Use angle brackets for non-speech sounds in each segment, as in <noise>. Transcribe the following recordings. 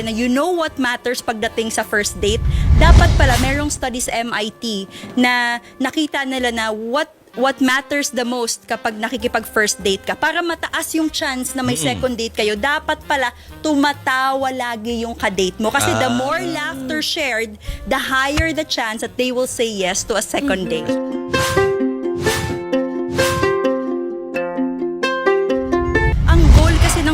na you know what matters pagdating sa first date, dapat pala merong studies MIT na nakita nila na what what matters the most kapag nakikipag first date ka. Para mataas yung chance na may second date kayo dapat pala tumatawa lagi yung ka-date mo. Kasi the Ah. more laughter shared the higher the chance that they will say yes to a second date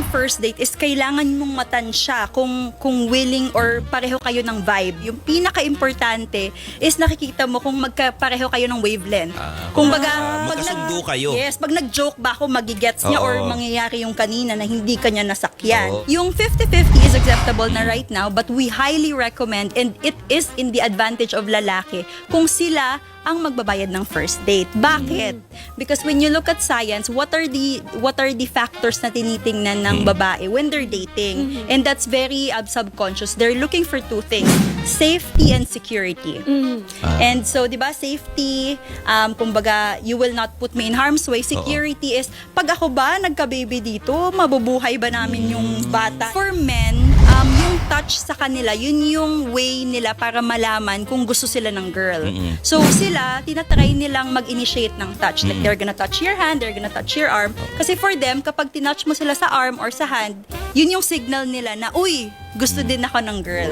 first date is kailangan mong matansya kung kung willing or pareho kayo ng vibe. Yung pinaka-importante is nakikita mo kung magkapareho kayo ng wavelength. Ah, kung baga, magka- pag magkasundo kayo. Yes, pag nag-joke ba ako, magigets niya Oo. or mangyayari yung kanina na hindi kanya nasakyan. Oo. Yung 50-50 is acceptable na right now but we highly recommend and it is in the advantage of lalaki kung sila ang magbabayad ng first date. Bakit? Because when you look at science, what are the what are the factors na tinitingnan ng babae when they're dating? And that's very uh, subconscious. They're looking for two things, safety and security. And so, 'di ba, safety um kumbaga you will not put me in harm's way. Security is pag ako ba nagka-baby dito, mabubuhay ba namin yung bata? For men, um yung touch sa kanila, yun yung way nila para malaman kung gusto sila ng girl. So sila, tinatry nilang mag-initiate ng touch. Like they're gonna touch your hand, they're gonna touch your arm. Kasi for them, kapag tinouch mo sila sa arm or sa hand, yun yung signal nila na, uy, gusto din ako ng girl.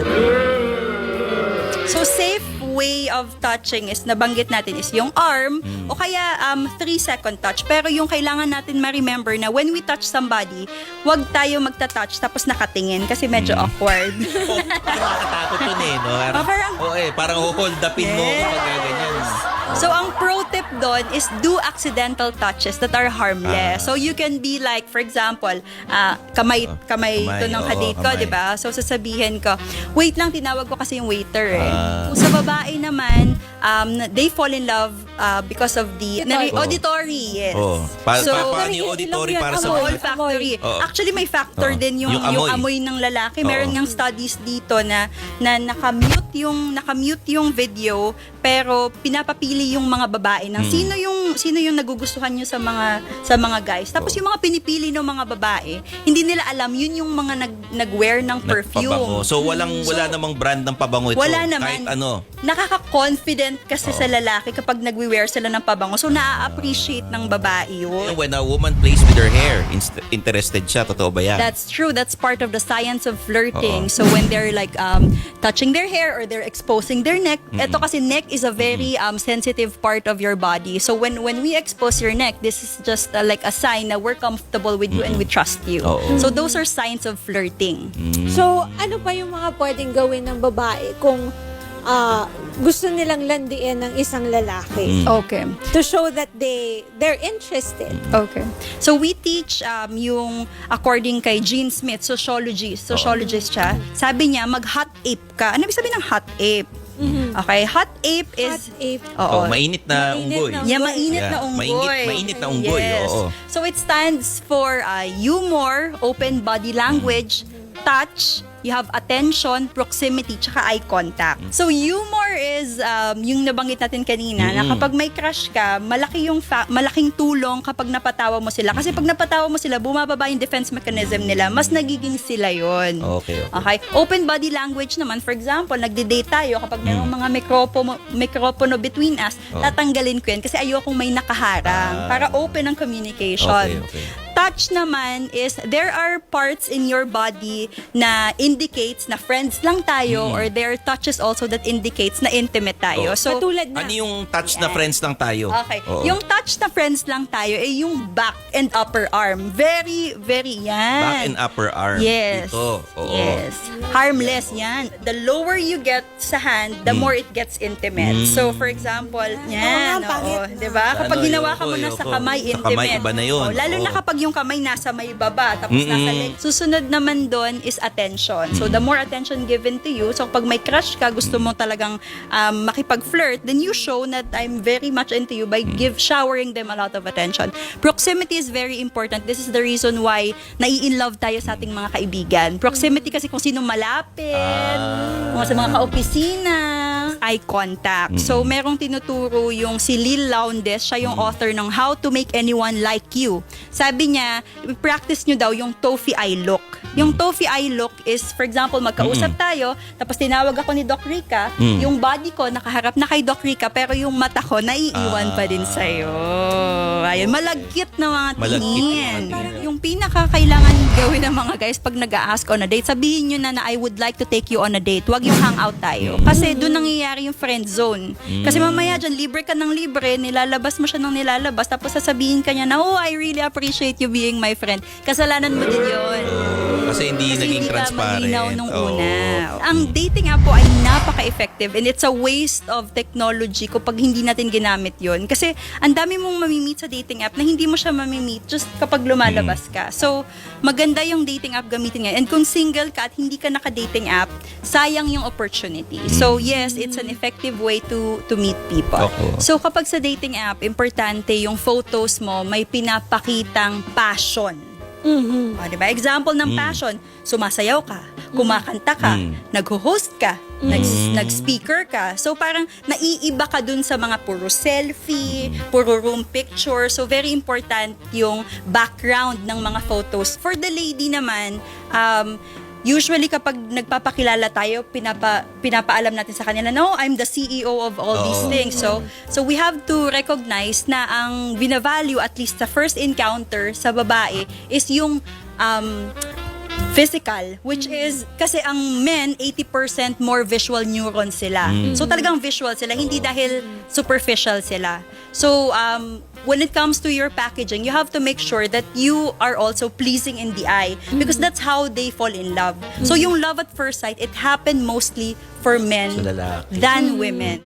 So safe way of touching is nabanggit natin is yung arm o kaya um 3 second touch. Pero yung kailangan natin ma-remember na when we touch somebody, wag tayo magta-touch tapos nakatingin kasi medyo awkward. Oh, <laughs> parang nakakatakot yun eh, no? Parang, Ah, parang- oh, eh, parang hold upin mo Yes. kapag ganyan. So ang pro tip doon is do accidental touches that are harmless. Ah. So you can be like for example, ah, kamay kamay, kamay, to ng kadate ko. 'di ba? So sasabihin ko, wait lang tinawag ko kasi yung waiter eh. Ah. Sa babae naman, um, they fall in love ah, because of the Auditory. na- auditory, yes. Oh. Pa- so, pa- paano yung auditory para sa Amoy mga... factory. Oo. Actually, may factor Oo. din yung, Yung yung, amoy. amoy. ng lalaki. Meron Oo. ngang studies dito na na nakamute yung nakamute yung video pero pinapapili yung mga babae ng Hmm. sino yung sino yung nagugustuhan nyo sa mga sa mga guys. Tapos yung mga pinipili ng mga babae, hindi nila alam yun yung mga nag nag-wear ng perfume. Nagpabango. So, walang, wala namang brand ng pabango ito. Wala naman. Kahit ano. Nakaka-confident kasi sa lalaki kapag nagwe-wear sila ng pabango. So, na-appreciate ng babae yun. When a woman plays with her hair, interested siya. Totoo ba yan? That's true. That's part of the science of flirting. Oo. So when they're like um, touching their hair or they're exposing their neck, eto kasi neck is a very um, sensitive part of your body. So when when we expose your neck, this is just uh, like a sign that we're comfortable with you and we trust you. Oo. So those are signs of flirting. So, ano pa yung mga pwedeng gawin ng babae kung ah, gusto nilang landiin ng isang lalaki? Okay. To show that they they're interested. Okay. So we teach um, yung according kay Gene Smith, sociologist, sociologist siya. Sabi niya mag-hot ape ka. Ano ibig sabihin ng hot ape? Okay, hot ape is Hot ape. Oo. Oh, mainit na Mainit unggoy. na- Yeah, mainit Yeah, na unggoy. mainit- mainit na unggoy, Yes. oo. So it stands for uh, humor, open body language, touch, you have attention, proximity, tsaka eye contact. So humor is um, yung nabanggit natin kanina na Mm. kapag may crush ka, malaki yung fa- malaking tulong kapag napatawa mo sila. Kasi pag napatawa mo sila, bumababa yung defense mechanism nila. Mas nagiging sila yon. Okay, okay. Okay. Open body language naman, for example, nagde-date tayo kapag mayroong mga mikropono, mikropono between us, Oh. tatanggalin ko yan kasi ayokong may nakaharang Ah. para open ang communication. Okay, okay. Touch naman is there are parts in your body na indicates na friends lang tayo or there are touches also that indicates na intimate tayo. Oh. So, Katulad na. Ano yung touch na friends lang tayo? Okay. Oo. Yung touch na friends lang tayo ay yung back and upper arm. Very, very yan. Back and upper arm. Yes. Ito. Oo. Yes. Harmless yan. The lower you get sa hand, the more it gets intimate. Mm. So, for example, yan. Oo pangit Oo, na. di ba? Kapag Ano, ginawa ka mo na sa ayoko. kamay, Sa intimate. kamay, iba na yun. Oo, lalo na Oo. kapag yung kamay nasa may baba, tapos Mm-mm. nasa leg. Susunod naman doon is attention. So, the more attention given to you, so pag may crush ka, gusto mo talagang um, makipag-flirt, then you show that I'm very much into you by give showering them a lot of attention. Proximity is very important. This is the reason why nai-in-love tayo sa ating mga kaibigan. Proximity kasi kung sino malapit, Ah. kung sa mga kaopisina, eye contact. So, merong tinuturo yung si Lil Lowndes, siya yung author ng How to Make Anyone Like You. Sabi niya, practice nyo daw yung Tofi eye look. Yung Tofi eye look is, for example, magkausap tayo, tapos tinawag ako ni Doc Rica, Mm. yung body ko nakaharap na kay Doc Rica, pero yung mata ko naiiwan pa din sa'yo. Ayun, malagkit na mga Malagkit tingin. Yung pinakakailangan gawin ng mga guys pag nag-a-ask on a date, sabihin nyo na na I would like to take you on a date. Huwag yung hangout tayo. Kasi doon nangyayari yung friend zone. Kasi mamaya dyan, libre ka ng libre, nilalabas mo siya ng nilalabas, tapos sasabihin ka niya na, oh, I really appreciate you being my friend. Kasalanan mo din yun. Kasi hindi Kasi naging hindi transparent. malinaw nung Oo. una. Ang dating app po ay napaka-effective and it's a waste of technology kapag hindi natin ginamit yon Kasi ang dami mong mamimit sa dating app na hindi mo siya mamimit just kapag lumalabas ka. So, maganda yung dating app gamitin ngayon. And kung single ka at hindi ka naka-dating app, sayang yung opportunity. So, yes, it's an effective way to to meet people. Oo. So, kapag sa dating app, importante yung photos mo may pinapakitang passion. Mhm. O, di ba? Example ng passion, sumasayaw ka, kumakanta ka, Mm. nag-host ka, nag- nag-speaker ka. So parang naiiba ka dun sa mga puro selfie, puro room picture. So very important yung background ng mga photos. For the lady naman, um, usually kapag nagpapakilala tayo, pinapa, pinapaalam natin sa kanila, no, I'm the CEO of all these Oo. things. So, so we have to recognize na ang binavalue, at least sa first encounter sa babae, is yung um, physical, which is, kasi ang men, 80% more visual neurons sila. So talagang visual sila, hindi dahil superficial sila. So, um, when it comes to your packaging, you have to make sure that you are also pleasing in the eye because that's how they fall in love. So yung love at first sight, it happened mostly for men than women.